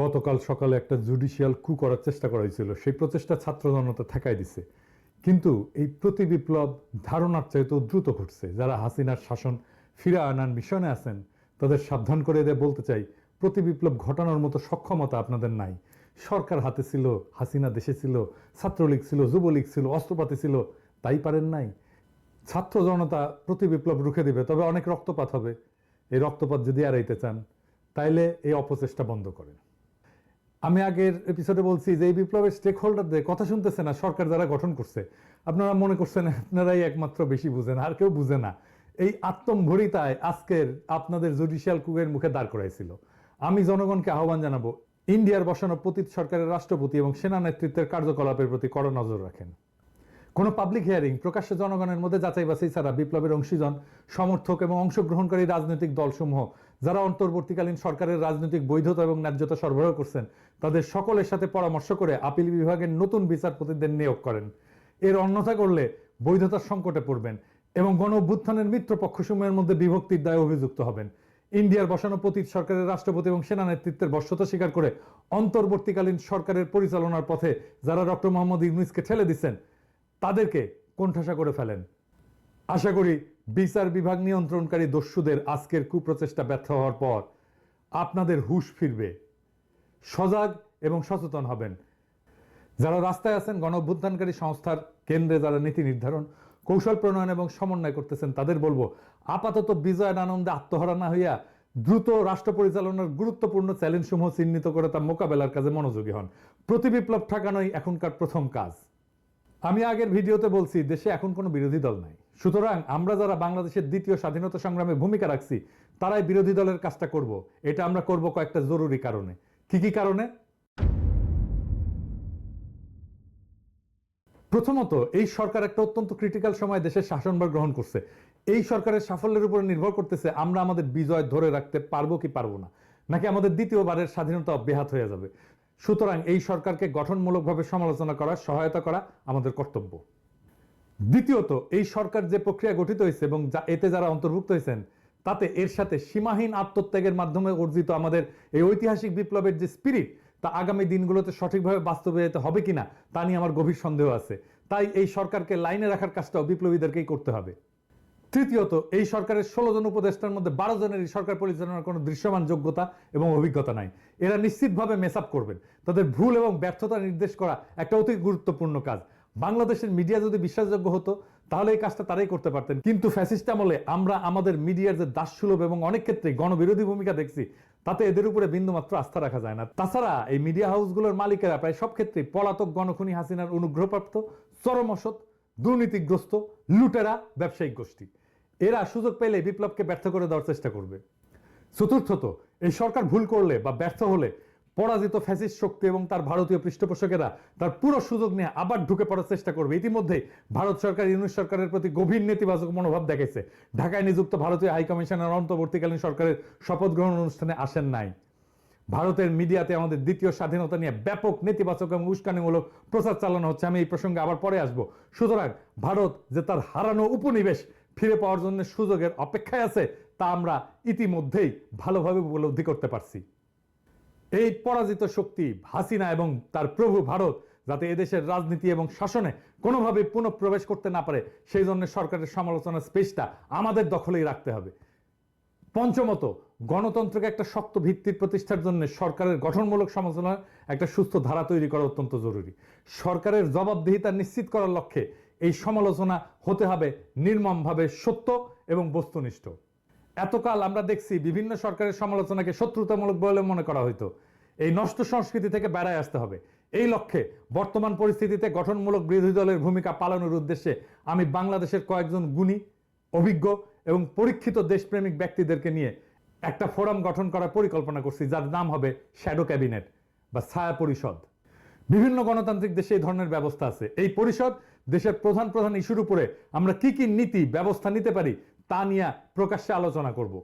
গতকাল সকালে একটা জুডিশিয়াল কু করার চেষ্টা করা হয়েছিল। সেই প্রচেষ্টা ছাত্র জনতা ঠেকাই দিছে। কিন্তু এই প্রতি বিপ্লব ধারণার চাইতেও দ্রুত ঘটছে। যারা হাসিনার শাসন ফিরে আনার মিশনে আছেন, তাদের সাবধান করে দিয়ে বলতে চাই, প্রতি বিপ্লব ঘটানোর মতো সক্ষমতা আপনাদের নাই। সরকার হাতে ছিল, হাসিনা দেশে ছিল, ছাত্রলীগ ছিল, যুবলীগ ছিল, অস্ত্রপাতি ছিল, তাই পারেন নাই। ছাত্র জনতা প্রতি বিপ্লব রুখে দিবে, তবে অনেক রক্তপাত হবে। এই রক্তপাত যদি এড়াইতে চান, তাইলে এই অপচেষ্টা বন্ধ করেন। আমি আগের এপিসোডে বলছি যে এই বিপ্লবের স্টেক হোল্ডারদের কথা শুনতেছে না সরকার যারা গঠন করছে। আপনারা মনে করছেন, আপনারাই একমাত্র বেশি বুঝেন, আর কেউ বুঝে না। এই আত্মম্ভরিতায় আজকের আপনাদের জুডিশিয়াল কুগের মুখে দাঁড় করাইছিল। আমি জনগণকে আহ্বান জানাব, ইন্ডিয়ার বসানো পতিত সরকারের রাষ্ট্রপতি এবং সেনা নেতৃত্বের কার্যকলাপের প্রতি কড়া নজর রাখেন। কোনো পাবলিক হিয়ারিং প্রকাশ্যে জনগণের মধ্যে যাচাই বাছাই ছাড়া বিপ্লবের অংশীজন, সমর্থক এবং অংশগ্রহণকারী রাজনৈতিক দলসমূহ যারা অন্তর্বর্তীকালীন সরকারের রাজনৈতিক বৈধতা এবং ন্যায্যতা সরবরাহ করছেন, তাদের সকলের সাথে পরামর্শ করে আপিল বিভাগের নতুন বিচারপতিদের নিয়োগ করেন। এর অন্যথা করলে বৈধতার সংকটে পড়বেন এবং গণ অভ্যুত্থানের মিত্র পক্ষসমূহের মধ্যে বিভক্তির দায়ে অভিযুক্ত হবেন। ইন্ডিয়ার বসানো পতিত সরকারের রাষ্ট্রপতি এবং সেনা নেতৃত্বের বর্ষতা স্বীকার করে অন্তর্বর্তীকালীন সরকারের পরিচালনার পথে যারা ডক্টর মোহাম্মদ ইউনুসকে ঠেলে দিচ্ছেন, তাদেরকে কোণঠাসা করে ফেলেন। আশা করি বিচার বিভাগ নিয়ন্ত্রণকারী দস্যুদের আজকের কুপ্রচেষ্টা ব্যর্থ হওয়ার পর আপনাদের হুশ ফিরবে। সজাগ এবং সচেতন হবেন। যারা রাস্তায় আছেন গণ অভ্যুত্থানকারী সংস্থার কেন্দ্রে যারা নীতি নির্ধারণ, কৌশল প্রণয়ন এবং সমন্বয় করতেছেন, তাদের বলব, আপাতত বিজয়ের আনন্দে আত্মহারা না হইয়া দ্রুত রাষ্ট্র পরিচালনার গুরুত্বপূর্ণ চ্যালেঞ্জসমূহ চিহ্নিত করে তা মোকাবেলার কাজে মনোযোগী হন। প্রতি বিপ্লব ঠেকানোই এখনকার প্রথম কাজ। আমি আগের ভিডিওতে বলছি, দেশে এখন কোনো বিরোধী দল নাই। সুতরাং আমরা যারা বাংলাদেশের দ্বিতীয় স্বাধীনতা সংগ্রামে ভূমিকা রাখছি, তারাই বিরোধী দলের কাজটা করব। এটা আমরা করব কয়েকটা জরুরি কারণে। কি কি কারণে? প্রথমত, এই সরকার একটা অত্যন্ত ক্রিটিক্যাল সময় দেশের শাসনভার গ্রহণ করছে। এই সরকারের সাফল্যের উপর নির্ভর করতেছে আমরা আমাদের বিজয় ধরে রাখতে পারব কি পারব না। নাকি আমাদের দ্বিতীয়বারের স্বাধীনতা অব্যাহত হয়ে যাবে। সুতরাং এই সরকারকে গঠনমূলকভাবে সমালোচনা করা, সহায়তা করা আমাদের কর্তব্য। দ্বিতীয়ত, এই সরকার যে প্রক্রিয়া গঠিত হয়েছে এবং যা এতে যারা অন্তর্ভুক্ত হয়েছেন, তাতে এর সাথে সীমাহীন আত্মত্যাগের মাধ্যমে অর্জিত আমাদের এই ঐতিহাসিক বিপ্লবের যে স্পিরিট তা আগামী দিনগুলোতে সঠিকভাবে বাস্তবায়িত হবে কিনা, তা নিয়ে আমার গভীর সন্দেহ আছে। তাই এই সরকারকে লাইনে রাখার কাজটাও বিপ্লবীদেরকেই করতে হবে। তৃতীয়ত, এই সরকারের ষোলো জন উপদেষ্টার মধ্যে বারো জনের এই সরকার পরিচালনার কোনো দৃশ্যমান যোগ্যতা এবং অভিজ্ঞতা নাই। এরা নিশ্চিতভাবে মেস আপ করবেন। তাদের ভুল এবং ব্যর্থতা নির্দেশ করা একটা অতি গুরুত্বপূর্ণ কাজ। বাংলাদেশের মিডিয়া যদি বিশ্বাসযোগ্য হতো, তাহলে এই কাজটা তারাই করতে পারতেন। কিন্তু ফ্যাসিস্ট আমলে আমরা আমাদের মিডিয়ার যে দাসসুলভ এবং অনেক ক্ষেত্রে গণবিরোধী ভূমিকা দেখছি, তাতে এদের উপরে বিন্দুমাত্র আস্থা রাখা যায় না। তাছাড়া এই মিডিয়া হাউসগুলোর মালিকেরা প্রায় সব ক্ষেত্রেই পলাতক গণখনি হাসিনার অনুগ্রহপ্রাপ্ত, চরম অসৎ, দুর্নীতিগ্রস্ত, লুটেরা, ব্যবসায়িক গোষ্ঠী। এরা সুযোগ পেলে বিপ্লবকে ব্যর্থ করে দেওয়ার চেষ্টা করবে। চতুর্থত, এই সরকার ভুল করলে বা ব্যর্থ হলে পরাজিত ফ্যাসিস্ট শক্তি এবং তার ভারতীয় পৃষ্ঠপোষকেরা তার পুরো সুযোগ নিয়ে আবার ঢুকে পড়ার চেষ্টা করবে। ইতিমধ্যে ভারত সরকার ইউনিট সরকারের প্রতি গভীর নেতিবাচক মনোভাব দেখেছে। ঢাকায় নিযুক্ত ভারতীয় হাইকমিশনের অন্তর্বর্তীকালীন সরকারের শপথ গ্রহণ অনুষ্ঠানে আসেন নাই। ভারতের মিডিয়াতে আমাদের দ্বিতীয় স্বাধীনতা নিয়ে ব্যাপক নেতিবাচক এবং উস্কানিমূলক প্রচার চালানো হচ্ছে। আমি এই প্রসঙ্গে আবার পরে আসব। সুতরাং ভারত যে তার হারানো উপনিবেশ ফিরে পাওয়ার জন্য সুযোগের অপেক্ষায় আছে, তা আমরা ইতিমধ্যেই ভালোভাবে উপলব্ধি করতে পারছি। এই পরাজিত শক্তি হাসিনা এবং তার প্রভু ভারত যাতে এদেশের রাজনীতি এবং শাসনে কোনোভাবে পুনঃপ্রবেশ করতে না পারে, সেই জন্য সরকারের সমালোচনার স্পেসটা আমাদের দখলেই রাখতে হবে। পঞ্চমত, গণতন্ত্রকে একটা শক্ত ভিত্তির প্রতিষ্ঠার জন্য সরকারের গঠনমূলক সমালোচনার একটা সুস্থ ধারা তৈরি করা অত্যন্ত জরুরি। সরকারের জবাবদিহিতা নিশ্চিত করার লক্ষ্যে এই সমালোচনা হতে হবে নির্মমভাবে সত্য এবং বস্তুনিষ্ঠ। এতকাল আমরা দেখছি বিভিন্ন সরকারের সমালোচনাকে শত্রুতামূলক বলে মনে করা হইতো। এই নষ্ট সংস্কৃতি থেকে বেড়ায় আসতে হবে। এই লক্ষ্যে বর্তমান পরিস্থিতিতে গঠনমূলক বিরোধী দলের ভূমিকা পালনের উদ্দেশ্যে আমি বাংলাদেশের কয়েকজন গুণী, অভিজ্ঞ এবং পরীক্ষিত দেশপ্রেমিক ব্যক্তিদেরকে নিয়ে একটা ফোরাম গঠন করার পরিকল্পনা করছি, যার নাম হবে শ্যাডো ক্যাবিনেট বা ছায়া পরিষদ। বিভিন্ন গণতান্ত্রিক দেশে এই ধরনের ব্যবস্থা আছে। এই পরিষদ দেশের প্রধান প্রধান ইস্যুর উপরে আমরা কি কি নীতি, ব্যবস্থা নিতে পারি তা নিয়ে প্রকাশ্যে আলোচনা করব।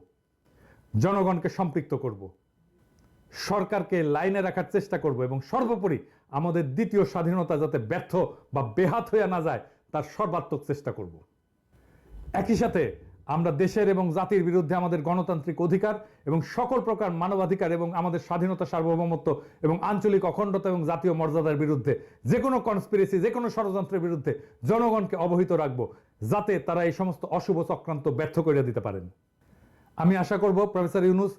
জনগণকে সম্পৃক্ত করব। সরকারকে লাইনে রাখার চেষ্টা করব এবং সর্বোপরি আমাদের দ্বিতীয় স্বাধীনতা যাতে ব্যর্থ বা বেহাত হয়ে না যায় তার সর্বাত্মক চেষ্টা করব। একই সাথে আমরা দেশের এবং জাতির বিরুদ্ধে আমাদের গণতান্ত্রিক অধিকার এবং সকল প্রকার মানবাধিকার এবং আমাদের স্বাধীনতা, সার্বভৌমত্ব এবং আঞ্চলিক অখণ্ডতা এবং জাতীয় মর্যাদার বিরুদ্ধে যে কোনো কনস্পিরেসি যে কোনো ষড়যন্ত্রের বিরুদ্ধে জনগণকে অবহিত রাখব, যাতে তারা এই সমস্ত অশুভ চক্রান্ত ব্যর্থ করে দিতে পারেন। আমি আশা করব, প্রফেসর ইউনুস,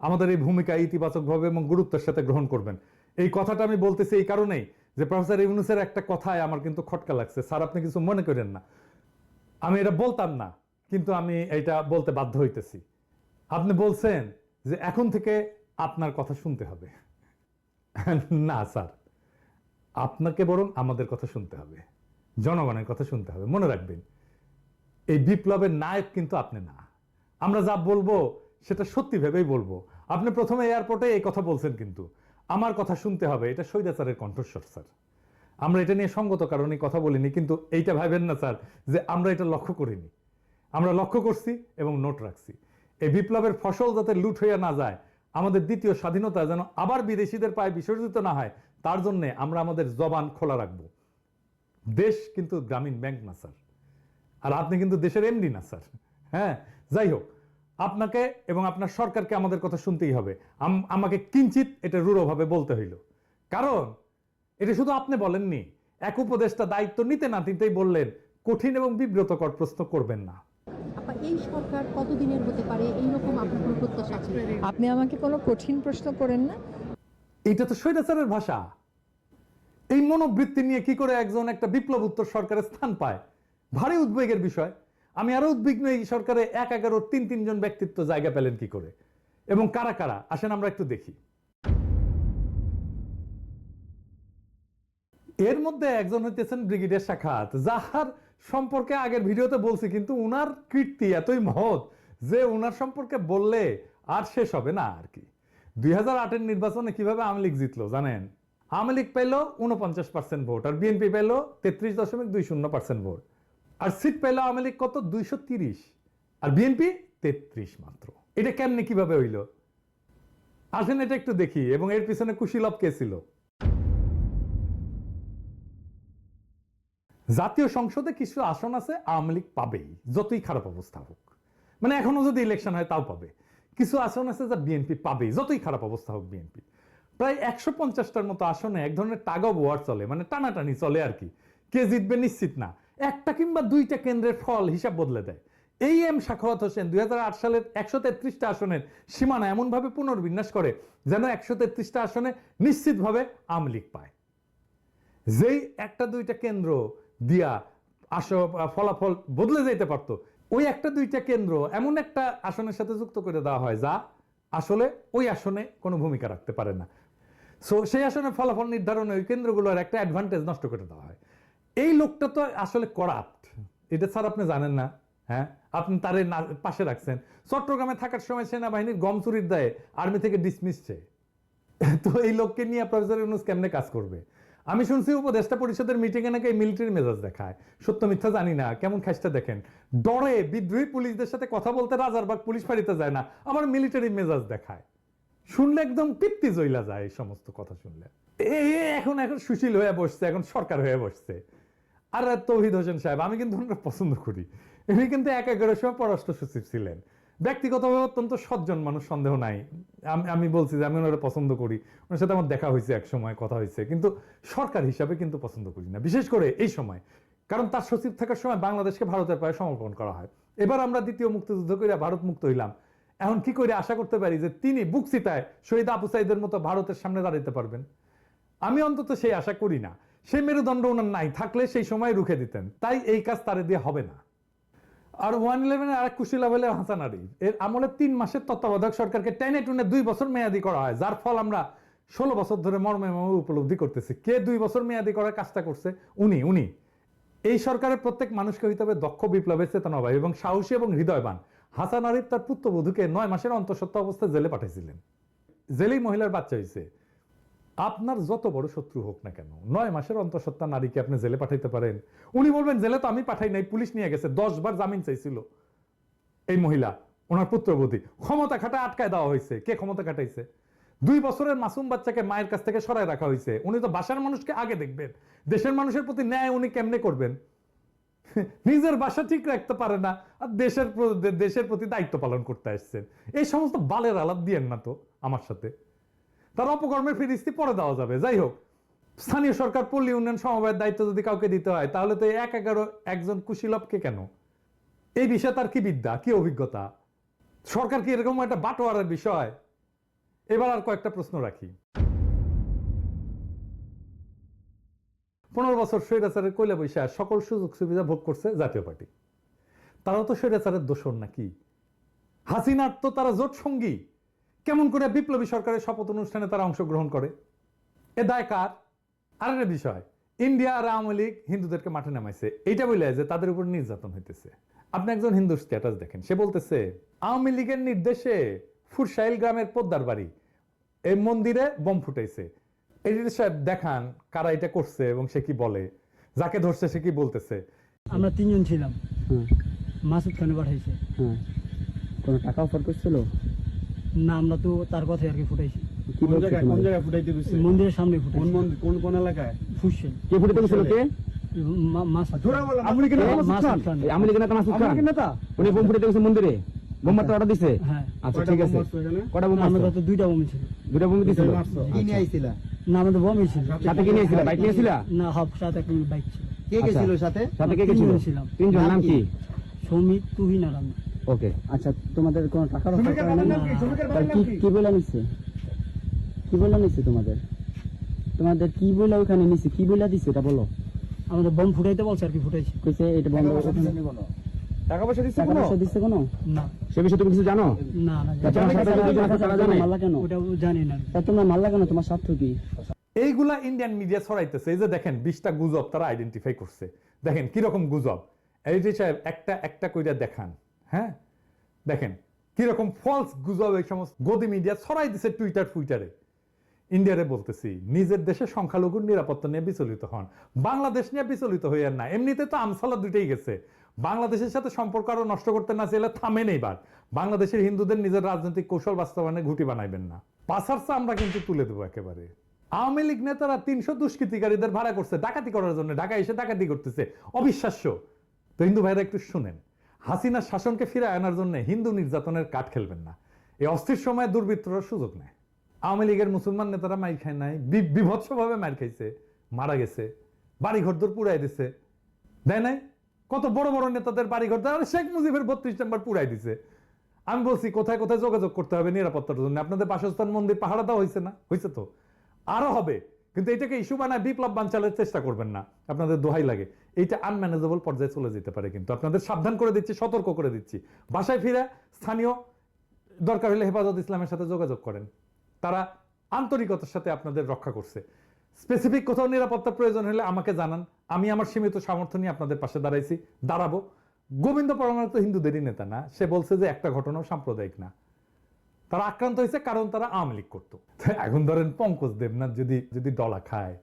আমাদের এই ভূমিকা ইতিবাচকভাবে এবং গুরুত্বের সাথে গ্রহণ করবেন। এই কথাটা আমি বলতেছি এই কারণেই যে প্রফেসর ইউনুসের একটা কথায় আমার কিন্তু খটকা লাগছে। স্যার, আপনি কিছু মনে করেন না। আমি এটা বলতাম না। কিন্তু আমি এটা বলতে বাধ্য হইতেছি। আপনি বলছেন যে এখন থেকে আপনার কথা শুনতে হবে। না, স্যার। আপনাকে বরং আমাদের কথা শুনতে হবে। জনগণের কথা শুনতে হবে। মনে রাখবেন, এই বিপ্লবের নায়ক কিন্তু আপনি না। আমরা যা বলব, সেটা সত্যি ভেবেই বলব। আপনি প্রথমে এয়ারপোর্টে এই কথা বলছেন কিন্তু। আমার কথা শুনতে হবে। এটা স্বৈরাচারের কণ্ঠস্বর, স্যার। আমরা এটা নিয়ে সঙ্গত কারণে কথা বলিনি, কিন্তু এইটা ভাবেন না, স্যার, যে আমরা এটা লক্ষ্য করিনি। আমরা লক্ষ্য করছি এবং নোট রাখছি। এই বিপ্লবের ফসল যাতে লুট হইয়া না যায়, আমাদের দ্বিতীয় স্বাধীনতা যেন আবার বিদেশিদের পায়ে বিসর্জিত না হয়, তার জন্য আমরা আমাদের জবান খোলা রাখব। দেশ কিন্তু গ্রামীণ ব্যাংক না, স্যার। আর আপনি কিন্তু দেশের এমডি না, স্যার। হ্যাঁ যাই হোক, আপনাকে এবং আপনার সরকারকে আমাদের কথা শুনতেই হবে। আম- আমাকে কিঞ্চিত এটা রূঢ়ভাবে বলতে হইল। কারণ এটা শুধু আপনি বলেননি, এক উপদেষ্টা দায়িত্ব নিতে না নিতেই বললেন, কঠিন এবং বিব্রতকর প্রশ্ন করবেন না। এই সরকার কতদিনের হতে পারে? এইরকম আপনার কোনো প্রত্যাশা আছে? আপনি আমাকে কোনো কঠিন প্রশ্ন করেন না। এটা তো স্বৈরাচারের ভাষা। এই মনোবৃত্তি নিয়ে কি করে একজন একটা বিপ্লব উত্তর সরকারের স্থান পায়? ভারী উদ্বেগের বিষয়। আমি আরও উদ্বিগ্ন এই সরকারে এক এগারো তিন তিনজন ব্যক্তিত্ব জায়গা পেলেন কি করে? এবং কারা কারা? আসেন আমরা একটু দেখি। এর মধ্যে একজন হইতেছেন ব্রিগেডিয়ার শাখাত যাহার সম্পর্কে আগের ভিডিওতে বলছি, কিন্তু উনার কীর্তি এতই মহৎ যে উনার সম্পর্কে বললে আর শেষ হবে না আর কি। দুই হাজার আটের নির্বাচনে কীভাবে আওয়ামী লীগ জিতলো জানেন? আওয়ামী লীগ পেল উনপঞ্চাশ পার্সেন্ট ভোট আর বিএনপি পেল তেত্রিশ দশমিক দুই শূন্য পার্সেন্ট ভোট। আর সিট পেল আওয়ামী লীগ কত? দুইশো তিরিশ। আর বিএনপি? তেত্রিশ মাত্র। এটা কেমনে কীভাবে হইল? আসেন এটা একটু দেখি, এবং এর পিছনে কুশীলভ কে ছিল? জাতীয় সংসদে কিছু আসন আছে, আওয়ামী লীগ পাবেই, যতই খারাপ অবস্থা হোক। মানে এখনও যদি ইলেকশন হয় তাও পাবে। কিছু আসন আছে যা বিএনপি পাবেই, যতই খারাপ অবস্থা হোক বিএনপি প্রায় একশো পঞ্চাশটার মতো আসনে এক ধরনের টাগ অফ ওয়ার চলে মানে টানাটানি চলে আর কি। কে জিতবে নিশ্চিত না। একটা কিংবা দুইটা কেন্দ্রের ফল হিসাব বদলে দেয়। এই এম শাখাওয়াত হোসেন দুই হাজার আট সালের একশো তেত্রিশটা আসনের সীমানা এমনভাবে পুনর্বিন্যাস করে, যেন একশো তেত্রিশটা আসনে নিশ্চিতভাবে আওয়ামী লীগ পায়। যেই একটা দুইটা কেন্দ্র দিয়া আস ফলাফল বদলে যেতে পারতো। ওই একটা দুইটা কেন্দ্র এমন একটা আসনের সাথে যুক্ত করে দেওয়া হয় যা আসলে ওই আসনে কোনো ভূমিকা রাখতে পারে না। সো সেই আসনে ফলাফল নির্ধারণে ওই কেন্দ্রগুলোর একটা অ্যাডভান্টেজ নষ্ট করে দেওয়া হয়। এই লোকটা তো আসলে করাপ্ট এটা স্যার আপনি জানেন না হ্যাঁ? আপনি তারে পাশে রাখছেন। চট্টগ্রামে থাকার সময় সেনাবাহিনীর গম চুরির দায়ে আর্মি থেকে ডিসমিস তো এই লোককে নিয়ে প্রফেসর ইউনুস কেমনে কাজ করবে? আমি শুনছি উপদেষ্টা পরিষদের মিটিং এ নাকি মিলিটারি মেজাজ দেখায়। সত্য মিথ্যা জানি না, কেমন খাইসটা দেখেন। ডরে বিদ্রোহী পুলিশদের সাথে কথা বলতে রাজারবাগ পুলিশ ফাঁড়িতে যায় না আবার মিলিটারি মেজাজ দেখায়। শুনলে একদম তৃপ্তি জইলা যায় এই সমস্ত কথা শুনলে। এখন এখন সুশীল হয়ে বসছে, এখন সরকার হয়ে বসছে। আর তৌহিদ হোসেন সাহেব, আমি কিন্তু পছন্দ করি। উনি কিন্তু এক এগারোর সময় পররাষ্ট্র সচিব ছিলেন। ব্যক্তিগতভাবে অত্যন্ত সজ্জন মানুষ, সন্দেহ নাই। আমি বলছি যে আমি ওনারা পছন্দ করি। ওনার সাথে আমার দেখা হয়েছে এক সময়, কথা হয়েছে। কিন্তু সরকার হিসাবে কিন্তু পছন্দ করি না। বিশেষ করে এই সময়। কারণ তার সচিব থাকার সময় বাংলাদেশকে ভারতের পায়ে সমর্পণ করা হয়। এবার আমরা দ্বিতীয় মুক্তিযুদ্ধ করে ভারত মুক্ত হইলাম। এখন কি করে আশা করতে পারি যে তিনি বুকসিতায় শহীদ আবু সাইদের মতো ভারতের সামনে দাঁড়াতে পারবেন? আমি অন্তত সেই আশা করি না। সেই মেরুদণ্ড ওনার নাই, থাকলে সেই সময় রুখে দিতেন। তাই এই কাজ তারে দিয়ে হবে না। আর ওয়ান ইলেভেনের আরেক কুশিলা বলে হাসান আরিফ। এর আমলে তিন মাসের তত্ত্বাবধায়ক সরকারকে টেনে টুনে দুই বছর মেয়াদি করা হয়, যার ফল আমরা ষোলো বছর ধরে মর্মে মর্মে উপলব্ধি করতেছি। কে দুই বছর মেয়াদি করার কাজটা করছে? উনি উনি। এই সরকারের প্রত্যেক মানুষকে হইতে হবে দক্ষ বিপ্লবের চেতনাবাহী এবং সাহসী এবং হৃদয়বান। হাসান আরিফ তার পুত্রবধূকে নয় মাসের অন্তঃসত্ত্বা অবস্থায় জেলে পাঠিয়েছিলেন জেলেই মহিলার বাচ্চা হয়েছে আপনার যত বড় শত্রু হোক না কেন, নয় মাসের অন্তঃসত্ত্বা নারীকে আপনি জেলে পাঠাইতে পারেন। উনি বলবেন, জেলে তো আমি পাঠাই নাই, পুলিশ নিয়ে গেছে, দশ বার জামিন চাইছিল। এই মহিলা, ওনার পুত্রবধূ, ক্ষমতা খাটা আটকায় দেওয়া হয়েছে। কে ক্ষমতা খাটাইছে? দুই বছরের মাসুম বাচ্চাকে মায়ের কাছ থেকে সরায় রাখা হয়েছে। উনি তো বাসার মানুষকে আগে দেখবেন। দেশের মানুষের প্রতি ন্যায় উনি কেমনে করবেন? নিজের বাসা ঠিক রাখতে পারে না, আর দেশের দেশের প্রতি দায়িত্ব পালন করতে আসছেন। এই সমস্ত বালের আলাপ দিয়েন না তো আমার সাথে। তার অপকর্মের ফিরিস্তি পরে দেওয়া যাবে। যাই হোক, স্থানীয় সরকার, পল্লী উন্নয়ন সমবায়ের দায়িত্ব যদি কাউকে দিতে হয়, তাহলে তো এক এগারো একজন কুশীলভকে কেন? এই বিষয়ে তার কি বিদ্যা, কি অভিজ্ঞতা? সরকার কি এরকম একটা বাটোয়ারের বিষয়? এবার আর কয়েকটা প্রশ্ন রাখি। পনেরো বছর স্বৈরাচারের কইলা বৈশা সকল সুযোগ সুবিধা ভোগ করছে জাতীয় পার্টি। তারাও তো স্বৈরাচারের দোষর নাকি? হাসিনার তো তারা জোট সঙ্গী। কেমন করে বিপ্লবী সরকারের শপথ অনুষ্ঠানে তারা অংশগ্রহণ করে? এ দায় কার? আর একটা বিষয় ইন্ডিয়া আর আওয়ামী লীগ হিন্দুদেরকে মাঠে নামাইছে। এইটা বলে যে তাদের উপর নির্যাতন হইতেছে। আপনি একজন হিন্দুর স্ট্যাটাস দেখেন সে বলতেছে আওয়ামী লীগের নির্দেশে ফুরসাইল গ্রামের পোদ্দার বাড়ি এই মন্দিরে বোম ফুটাইছে। এডিটর সাহেব দেখান কারা এটা করছে এবং সে কি বলে যাকে ধরছে সে কি বলতেছে। আমরা তিনজন ছিলাম। মাসুদ খানে পাঠাইছে। হ্যাঁ কোনো টাকা অফার করছিল? না আমরা তো তার কথাই আর কি ফুটাইছি। কোন জায়গায় ফুটাইতে মন্দিরের সামনে কোন মন্দির কোন কোন এলাকায়? কে ফুটে গেছিল কে মাসুদ আপনি কি কে? মাসুদ খান। এই আমলি নেতা মাসুদ খান? নেতা? উনি বোম ফুটে গেছে মন্দিরে। বোম মারতে অর্ডার দিছে? হ্যাঁ আচ্ছা ঠিক আছে। কটা বোম আমাদের তো দুইটা বমি ছিল দুটা বোম দিছিল? কি নিয়ে আইছিল? না আমাদের বমি ছিল। সাথে কি নিয়েছিল? বাইক নিয়েছিল? না হব সাথে একটা বাইক ছিল। কে গেছিল সাথে? সাথে কে গেছিল তিনজন তিনজন নাম কি? সৌমিক তুহিন আর আমি। ওকে। আচ্ছা তোমাদের কোনো টাকার কি? বলে নিচ্ছে কি বলে নিচ্ছে তোমাদের? তোমাদের কি বলে ওখানে নিচ্ছে কি বলে দিচ্ছে এটা বলো। আমাদের বম ফুটাইতে বলছে আর কি ফুটাইছি। কইছে এটা বন্ধ ওখানে টাকা পয়সা দিচ্ছে কোনো? পয়সা দিচ্ছে কোনো? না। সে বিষয়ে তুমি কিছু জানো? না না তোমার সাথে যদি কোনো টাকা জানে মারলা কেন? ওটা জানি না। তা তোমরা মারলা কেন? তোমার স্বার্থ কি? এইগুলা ইন্ডিয়ান মিডিয়া ছড়াইতেছে। এই যে দেখেন বিশটা গুজব তারা আইডেন্টিফাই করছে। দেখেন কীরকম গুজব? এডিটর সাহেব একটা একটা কইরা দেখান। হ্যাঁ? দেখেন, কীরকম ফলস গুজব এই সমস্ত গদি মিডিয়া ছড়াই দিছে টুইটার ফুইটারে ইন্ডিয়ারে বলতেছি, নিজের দেশে সংখ্যালঘুর নিরাপত্তা নিয়ে বিচলিত হন। বাংলাদেশ নিয়ে বিচলিত হইয়ার না। এমনিতে তো আমসালা দুইটাই গেছে। বাংলাদেশের সাথে সম্পর্ক আরও নষ্ট করতে না চাইলে থামেন এইবার। বাংলাদেশের হিন্দুদের নিজের রাজনৈতিক কৌশল বাস্তবায়নে ঘুটি বানাইবেন না। পাশারসা আমরা কিন্তু তুলে দেবো একেবারে। আওয়ামী লীগ নেতারা তিনশো দুষ্কৃতিকারীদের ভাড়া করছে। ডাকাতি করার জন্য ঢাকা এসে ডাকাতি করতেছে। অবিশ্বাস্য। তো হিন্দু ভাইরা একটু শুনেন। হাসিনার শাসনকে ফিরে আনার জন্য হিন্দু নির্যাতনের কাঠ খেলবেন না। এই অস্থির সময়ে দুর্বৃত্তরা সুযোগ নেয়। আওয়ামী লীগের মুসলমান নেতারা মাইর খায় নাই বিভৎসভাবে মার খাইছে, মারা গেছে বাড়ি ঘরদোর পুড়াই দিছে। দেয় নাই? কত বড় বড় নেতাদের বাড়ি ঘর আরে শেখ মুজিবের বত্রিশ নাম্বার পুড়াই দিছে। আমি বলছি, কোথায় কোথায় যোগাযোগ করতে হবে নিরাপত্তার জন্য? আপনাদের বাসস্থান মন্দির পাহাড়া দেওয়া হয়েছে না? হয়েছে তো। আরও হবে। কিন্তু এটাকে ইস্যু বানায় বিপ্লব বাঞ্চালের চেষ্টা করবেন না। আপনাদের দোহাই লাগে। এইটা আনম্যানেজেবল পর্যায়ে চলে যেতে পারে কিন্তু। আপনাদের সাবধান করে দিচ্ছি, সতর্ক করে দিচ্ছি। বাসায় ফিরে স্থানীয় দরকার হলে হেফাজত ইসলামের সাথে যোগাযোগ করেন। তারা আন্তরিকতার সাথে আপনাদের রক্ষা করছে। স্পেসিফিক কোথাও নিরাপত্তা প্রয়োজন হলে আমাকে জানান। আমি আমার সীমিত সামর্থ্য নিয়ে আপনাদের পাশে দাঁড়াইছি, দাঁড়াবো। গোবিন্দ পরমাণু তো হিন্দুদেরই নেতা না। সে বলছে যে একটা ঘটনাও সাম্প্রদায়িক না। তারা আক্রান্ত হয়েছে কারণ তারা আওয়ামী লীগ করতো। এখন ধরেন পঙ্কজ দেবনাথ যদি যদি ডলা খায়,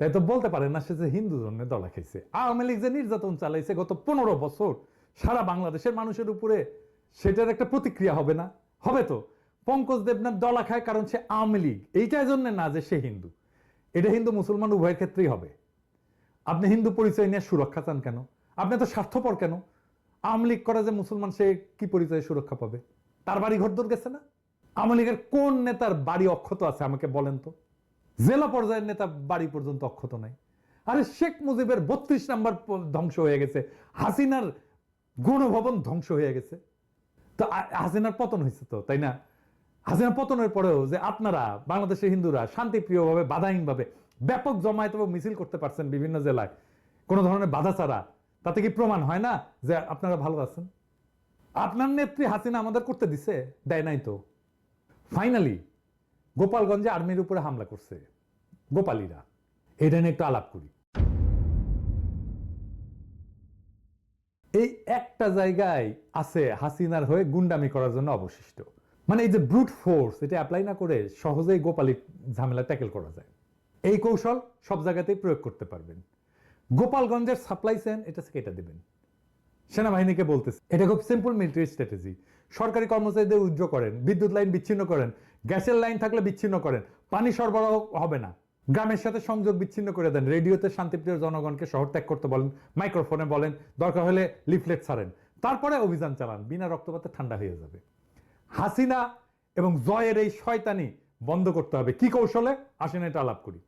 তাই তো বলতে পারে না সে যে হিন্দু জন্য দলা খাইছে। আওয়ামী লীগ যে নির্যাতন চালাইছে গত পনেরো বছর, সারা বাংলাদেশের মানুষের উপরে সেটার একটা প্রতিক্রিয়া হবে না? হবে তো। পঙ্কজ দেবনাথ দলা খায় কারণ সে আওয়ামী লীগ। এইটার জন্য না যে সে হিন্দু। এটা হিন্দু মুসলমান উভয়ের ক্ষেত্রেই হবে। আপনি হিন্দু পরিচয় নিয়ে সুরক্ষা চান কেন? আপনি তো স্বার্থপর কেন? আওয়ামী লীগ করে যে মুসলমান, সে কি পরিচয়ে সুরক্ষা পাবে? তার বাড়ি ঘরদোর গেছে না? আওয়ামী লীগের কোন নেতার বাড়ি অক্ষত আছে আমাকে বলেন তো? জেলা পর্যায়ের নেতা বাড়ি পর্যন্ত অক্ষত নাই। আরে শেখ মুজিবের বত্রিশ নাম্বার ধ্বংস হয়ে গেছে। হাসিনার গণভবন ধ্বংস হয়ে গেছে। তো হাসিনার পতন হয়েছে তো, তাই না? হাসিনা পতনের পরেও যে আপনারা, বাংলাদেশের হিন্দুরা, শান্তিপ্রিয়ভাবে, বাধাহীনভাবে, ব্যাপক জমায়েত এবং মিছিল করতে পারছেন বিভিন্ন জেলায়, কোনো ধরনের বাধা ছাড়া, তাতে কি প্রমাণ হয় না যে আপনারা ভালো আছেন? আপনার নেত্রী হাসিনা আমাদের করতে দিছে, দেয় নাই তো। ফাইনালি গোপালগঞ্জে আর্মির উপরে হামলা করছে, গোপালীরা। এটা নিয়ে একটু আলাপ করি। এই একটা জায়গায় আছে হাসিনার হয়ে গুন্ডামি করার জন্য অবশিষ্ট। মানে এই যে ব্রুট ফোর্স এটা অ্যাপ্লাই না করে সহজেই গোপালী ঝামেলা ট্যাকেল করা যায়। এই কৌশল সব জায়গাতেই প্রয়োগ করতে পারবেন। গোপালগঞ্জের সাপ্লাই চেন এটা কেটে দেবেন। সেনাবাহিনীকে বলতেছে। এটা খুব সিম্পল মিলিটারি স্ট্র্যাটেজি সরকারি কর্মচারীদের উজ্জ্ব করেন, বিদ্যুৎ লাইন বিচ্ছিন্ন করেন, গ্যাসের লাইন থাকলে বিচ্ছিন্ন করেন, পানি সরবরাহ হবে না। গ্রামের সাথে সংযোগ বিচ্ছিন্ন করে দেন, রেডিওতে শান্তিপ্রিয় জনগণকে শহর ত্যাগ করতে বলেন, মাইক্রোফোনে বলেন, দরকার হলে লিফলেট ছাড়েন। তারপরে অভিযান চালান, বিনা রক্তপাতে ঠান্ডা হয়ে যাবে। হাসিনা এবং জয়ের এই শয়তানি বন্ধ করতে হবে। কি কৌশলে? আসেন এটা আলাপ করি।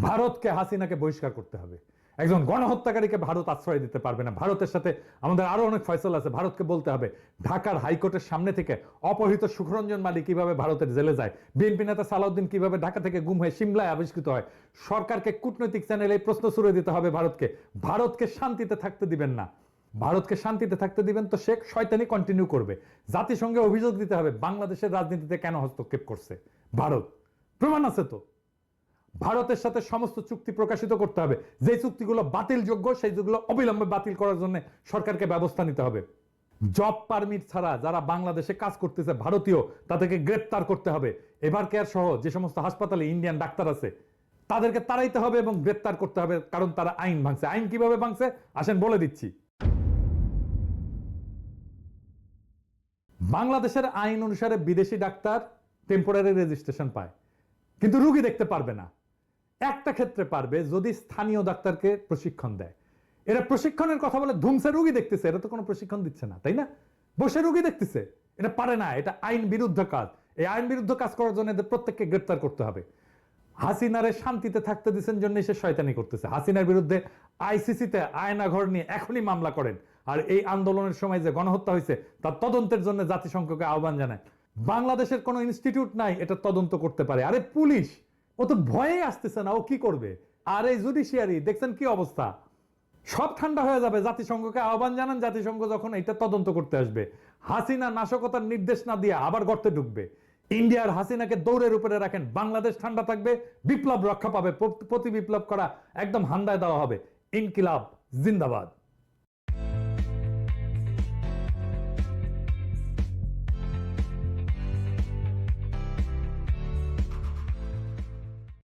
ভারতকে হাসিনাকে বহিষ্কার করতে হবে। একজন গণহত্যাকারীকে ভারত আশ্রয় দিতে পারবে না। ভারতের সাথে আমাদের আরও অনেক ফয়সলা আছে। ভারতকে বলতে হবে, ঢাকার হাইকোর্টের সামনে থেকে অপহৃত সুখরঞ্জন মালিক কীভাবে ভারতের জেলে যায়? বিএনপি নেতা সালাউদ্দিন কীভাবে ঢাকা থেকে গুম হয়ে সিমলায় আবিষ্কৃত হয়? সরকারকে কূটনৈতিক চ্যানেলে প্রশ্ন ছুড়ে দিতে হবে ভারতকে। ভারতকে শান্তিতে থাকতে দিবেন না। ভারতকে শান্তিতে থাকতে দিবেন তো শেখ শয়তানি কন্টিনিউ করবে। জাতিসংঘে অভিযোগ দিতে হবে, বাংলাদেশের রাজনীতিতে কেন হস্তক্ষেপ করছে? ভারত। প্রমাণ আছে তো। ভারতের সাথে সমস্ত চুক্তি প্রকাশিত করতে হবে। যে চুক্তিগুলো বাতিলযোগ্য, সেই যেগুলো অবিলম্বে বাতিল করার জন্য সরকারকে ব্যবস্থা নিতে হবে। জব পারমিট ছাড়া যারা বাংলাদেশে কাজ করতেছে, ভারতীয়, তাদেরকে গ্রেপ্তার করতে হবে। এবার কেয়ার সহ যে সমস্ত হাসপাতালে ইন্ডিয়ান ডাক্তার আছে, তাদেরকে তাড়াইতে হবে এবং গ্রেপ্তার করতে হবে, কারণ তারা আইন ভাঙছে। আইন কীভাবে ভাঙছে? আসেন বলে দিচ্ছি। বাংলাদেশের আইন অনুসারে বিদেশি ডাক্তার টেম্পোরারি রেজিস্ট্রেশন পায়। কিন্তু রুগী দেখতে পারবে না। একটা ক্ষেত্রে পারবে যদি স্থানীয় ডাক্তারকে প্রশিক্ষণ দেয়। এরা প্রশিক্ষণের কথা বলে ধুমসে রুগী দেখতেছে এটা তো কোনো প্রশিক্ষণ দিচ্ছে না, তাই না? বসে রুগী দেখতেছে, এটা পারে না, এটা আইন বিরুদ্ধ কাজ। এই আইন বিরুদ্ধ কাজ করার জন্য এদের প্রত্যেককে গ্রেপ্তার করতে হবে। হাসিনারে শান্তিতে থাকতে দিচ্ছেন জন্য সে শয়তানি করতেছে। হাসিনার বিরুদ্ধে আইসিসিতে আয়না ঘর নিয়ে এখনই মামলা করেন। আর এই আন্দোলনের সময় যে গণহত্যা হয়েছে, তার তদন্তের জন্য জাতিসংঘকে আহ্বান জানায়। বাংলাদেশের কোনো ইনস্টিটিউট নাই এটা তদন্ত করতে পারে। আরে পুলিশ! ও তো ভয়ে আসতেছে না, ও কি করবে? আর এই জুডিশিয়ারি দেখছেন কি অবস্থা? সব ঠান্ডা হয়ে যাবে, জাতিসংঘকে আহ্বান জানান, জাতিসংঘ যখন এটা তদন্ত করতে আসবে। হাসিনা নাশকতার নির্দেশ না দিয়ে আবার গর্তে ঢুকবে ইন্ডিয়ার হাসিনাকে দৌড়ের উপরে রাখেন, বাংলাদেশ ঠান্ডা থাকবে, বিপ্লব রক্ষা পাবে প্রতি বিপ্লব করা একদম হান্দায় দেওয়া হবে। ইনকিলাব, জিন্দাবাদ।